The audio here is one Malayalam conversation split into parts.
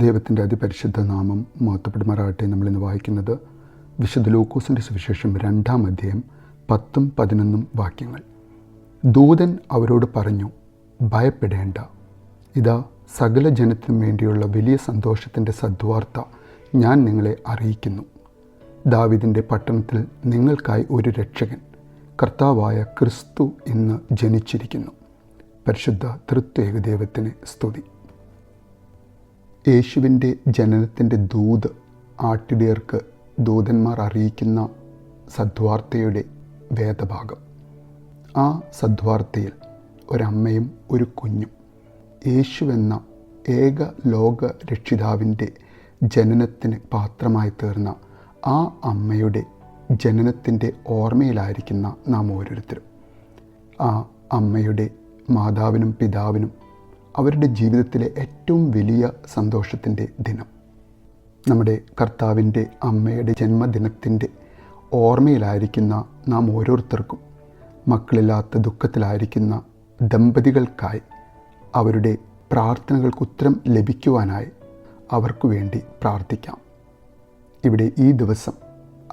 ദൈവത്തിന്റെ അതിപരിശുദ്ധ നാമം മാത്തപ്പെടുമാറാകട്ടെ നമ്മൾ ഇന്ന് വായിക്കുന്നത് വിശുദ്ധ ലൂക്കോസിന്റെ സുവിശേഷം രണ്ടാം അധ്യായം പത്തും പതിനൊന്നും വാക്യങ്ങൾ. ദൂതൻ അവരോട് പറഞ്ഞു ഭയപ്പെടേണ്ട. ഇതാ സകല ജനത്തിനും വേണ്ടിയുള്ള വലിയ സന്തോഷത്തിന്റെ സദ്വാർത്ത ഞാൻ നിങ്ങളെ അറിയിക്കുന്നു. ദാവിദിന്റെ പട്ടണത്തിൽ നിങ്ങൾക്കായി ഒരു രക്ഷകൻ കർത്താവായ ക്രിസ്തു ഇന്ന് ജനിച്ചിരിക്കുന്നു. പരിശുദ്ധ തൃത്വേക ദൈവത്തിന് സ്തുതി. യേശുവിന്റെ ജനനത്തിന്റെ ദൂത് ആട്ടിടയർക്ക് ദൂതന്മാർ അറിയിക്കുന്ന സദ്വാർത്തയുടെ വേദഭാഗം. ആ സദ്വാർത്തയിൽ ഒരമ്മയും ഒരു കുഞ്ഞും. യേശുവെന്ന ഏക ലോക രക്ഷിതാവിന്റെ ജനനത്തിന് പാത്രമായി തീർന്ന ആ അമ്മയുടെ ജനനത്തിന്റെ ഓർമ്മയിലായിരിക്കുന്ന നാം ഓരോരുത്തരും. ആ അമ്മയുടെ മാതാവിനും പിതാവിനും അവരുടെ ജീവിതത്തിലെ ഏറ്റവും വലിയ സന്തോഷത്തിന്റെ ദിനം. നമ്മുടെ കർത്താവിന്റെ അമ്മയുടെ ജന്മദിനത്തിന്റെ ഓർമ്മയിലായിരിക്കുന്ന നാം ഓരോരുത്തർക്കും മക്കളില്ലാത്ത ദുഃഖത്തിലായിരിക്കുന്ന ദമ്പതികൾക്കായി അവരുടെ പ്രാർത്ഥനകൾക്ക് ഉത്തരം ലഭിക്കുവാനായി അവർക്കു വേണ്ടി പ്രാർത്ഥിക്കാം. ഇവിടെ ഈ ദിവസം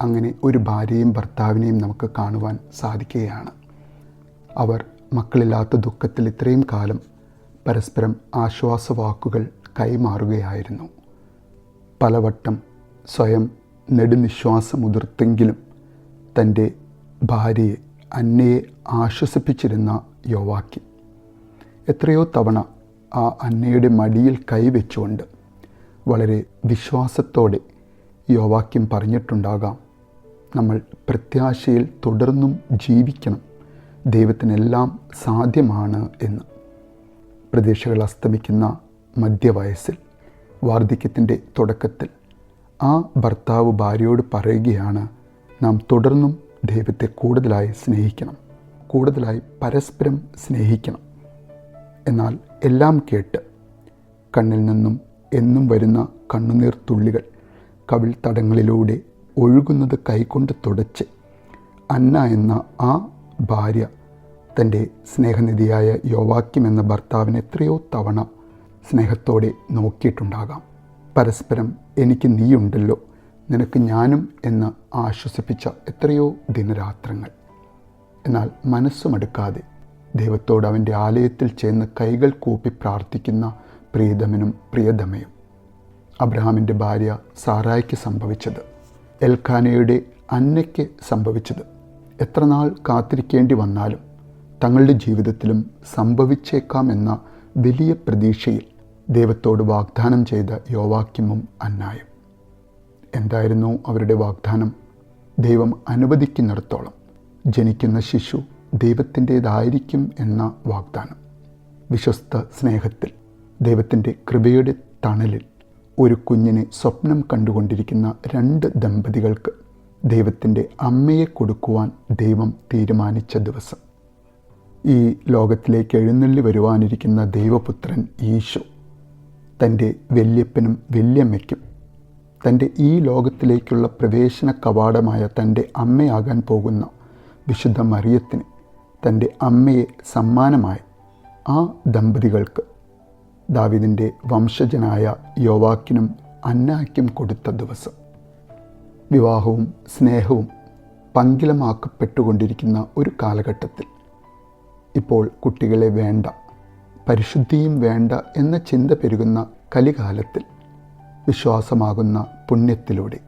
അങ്ങനെ ഒരു ഭാര്യയും ഭർത്താവിനെയും നമുക്ക് കാണുവാൻ സാധിക്കുകയാണ്. അവർ മക്കളില്ലാത്ത ദുഃഖത്തിൽ ഇത്രയും കാലം പരസ്പരം ആശ്വാസവാക്കുകൾ കൈമാറുകയായിരുന്നു. പലവട്ടം സ്വയം നെടുനിശ്വാസമുതിർത്തെങ്കിലും തന്റെ ഭാര്യയെ അന്നയെ ആശ്വസിപ്പിച്ചിരുന്ന യോവാക്കി എത്രയോ തവണ ആ അന്നയുടെ മടിയിൽ കൈവച്ചുകൊണ്ട് വളരെ വിശ്വാസത്തോടെ യോവാക്യം പറഞ്ഞിട്ടുണ്ടാകാം നമ്മൾ പ്രത്യാശയിൽ തുടർന്നും ജീവിക്കണം. ദൈവത്തിനെല്ലാം സാധ്യമാണ് എന്ന്. പ്രതീക്ഷകൾ അസ്തമിക്കുന്ന മധ്യവയസ്സിൽ വാർദ്ധക്യത്തിന്റെ തുടക്കത്തിൽ ആ ഭർത്താവ് ഭാര്യയോട് പറയുകയാണ് നാം തുടർന്നും ദൈവത്തെ കൂടുതലായി സ്നേഹിക്കണം കൂടുതലായി പരസ്പരം സ്നേഹിക്കണം. എന്നാൽ എല്ലാം കേട്ട് കണ്ണിൽ നിന്നും എന്നും വരുന്ന കണ്ണുനീർ തുള്ളികൾ കവിൾ തടങ്ങളിലൂടെ ഒഴുകുന്നത് കൈകൊണ്ട് തുടച്ച് അന്ന എന്ന ആ ഭാര്യ തന്റെ സ്നേഹനിധിയായ യോവാക്യം എന്ന ഭർത്താവിനെ എത്രയോ തവണ സ്നേഹത്തോടെ നോക്കിയിട്ടുണ്ടാകാം. പരസ്പരം എനിക്ക് നീയുണ്ടല്ലോ നിനക്ക് ഞാനും എന്ന് ആശ്വസിപ്പിച്ച എത്രയോ ദിനരാത്രങ്ങൾ. എന്നാൽ മനസ്സുമടുക്കാതെ ദൈവത്തോട് അവന്റെ ആലയത്തിൽ ചേർന്ന് കൈകൾ കൂപ്പി പ്രാർത്ഥിക്കുന്ന പ്രിയതമനും പ്രിയതമയും അബ്രഹാമിന്റെ ഭാര്യ സാറായ്ക്ക് സംഭവിച്ചത് എൽഖാനയുടെ അന്നയ്ക്ക് സംഭവിച്ചത്. എത്ര നാൾ കാത്തിരിക്കേണ്ടി വന്നാലും തങ്ങളുടെ ജീവിതത്തിലും സംഭവിച്ചേക്കാം എന്ന വലിയ പ്രതീക്ഷയിൽ ദൈവത്തോട് വാഗ്ദാനം ചെയ്ത യോവാക്യമും അന്നായും. എന്തായിരുന്നു അവരുടെ വാഗ്ദാനം? ദൈവം അനുവദിക്കുന്നിടത്തോളം ജനിക്കുന്ന ശിശു ദൈവത്തിന്റേതായിരിക്കും എന്ന വാഗ്ദാനം. വിശ്വസ്ത സ്നേഹത്തിൽ ദൈവത്തിന്റെ കൃപയുടെ തണലിൽ ഒരു കുഞ്ഞിനെ സ്വപ്നം കണ്ടുകൊണ്ടിരിക്കുന്ന രണ്ട് ദമ്പതികൾക്ക് ദൈവത്തിന്റെ അമ്മയെ കൊടുക്കുവാൻ ദൈവം തീരുമാനിച്ച ദിവസം. ഈ ലോകത്തിലേക്ക് എഴുന്നള്ളി വരുവാനിരിക്കുന്ന ദൈവപുത്രൻ ഈശോ തന്റെ വല്യപ്പനും വല്യമ്മയ്ക്കും തന്റെ ഈ ലോകത്തിലേക്കുള്ള പ്രവേശന കവാടമായ തന്റെ അമ്മയാകാൻ പോകുന്ന വിശുദ്ധ മറിയത്തിന് തന്റെ അമ്മയെ സമ്മാനമായി ആ ദമ്പതികൾക്ക് ദാവിദിന്റെ വംശജനായ യോവാക്കിനും അന്നായ്ക്കും കൊടുത്ത ദിവസം വിവാഹവും സ്നേഹവും പങ്കിലമാക്കപ്പെട്ടുകൊണ്ടിരിക്കുന്ന ഒരു കാലഘട്ടത്തിൽ ഇപ്പോൾ കുട്ടികളെ വേണ്ട പരിശുദ്ധിയും വേണ്ട എന്ന ചിന്ത പെരുകുന്ന കലികാലത്തിൽ വിശ്വാസമാകുന്ന പുണ്യത്തിലൂടെ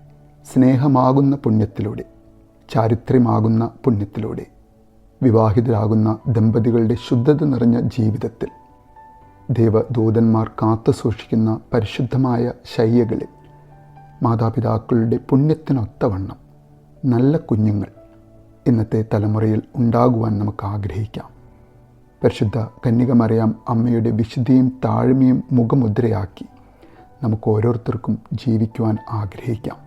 സ്നേഹമാകുന്ന പുണ്യത്തിലൂടെ ചാരിത്രമാകുന്ന പുണ്യത്തിലൂടെ വിവാഹിതരാകുന്ന ദമ്പതികളുടെ ശുദ്ധത നിറഞ്ഞ ജീവിതത്തിൽ ദേവദൂതന്മാർ കാത്തു സൂക്ഷിക്കുന്ന പരിശുദ്ധമായ ശയ്യകളിൽ മാതാപിതാക്കളുടെ പുണ്യത്തിനൊത്തവണ്ണം നല്ല കുഞ്ഞുങ്ങൾ ഇന്നത്തെ തലമുറയിൽ ഉണ്ടാകുവാൻ നമുക്ക് ആഗ്രഹിക്കാം. പരിശുദ്ധ കന്യകമറിയാം അമ്മയുടെ വിശുദ്ധിയും താഴ്മയും മുഖമുദ്രയാക്കി നമുക്ക് ഓരോരുത്തർക്കും ജീവിക്കുവാൻ ആഗ്രഹിക്കാം.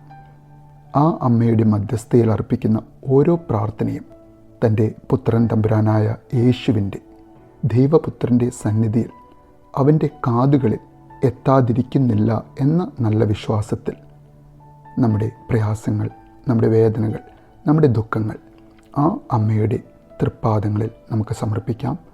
ആ അമ്മയുടെ മധ്യസ്ഥയിൽ അർപ്പിക്കുന്ന ഓരോ പ്രാർത്ഥനയും തന്റെ പുത്രൻ തമ്പുരാനായ യേശുവിന്റെ ദൈവപുത്രന്റെ സന്നിധിയിൽ അവന്റെ കാതുകളിൽ എത്താതിരിക്കുന്നില്ല എന്ന നല്ല വിശ്വാസത്തിൽ നമ്മുടെ പ്രയാസങ്ങൾ നമ്മുടെ വേദനകൾ നമ്മുടെ ദുഃഖങ്ങൾ ആ അമ്മയുടെ തൃപ്പാദങ്ങളിൽ നമുക്ക് സമർപ്പിക്കാം.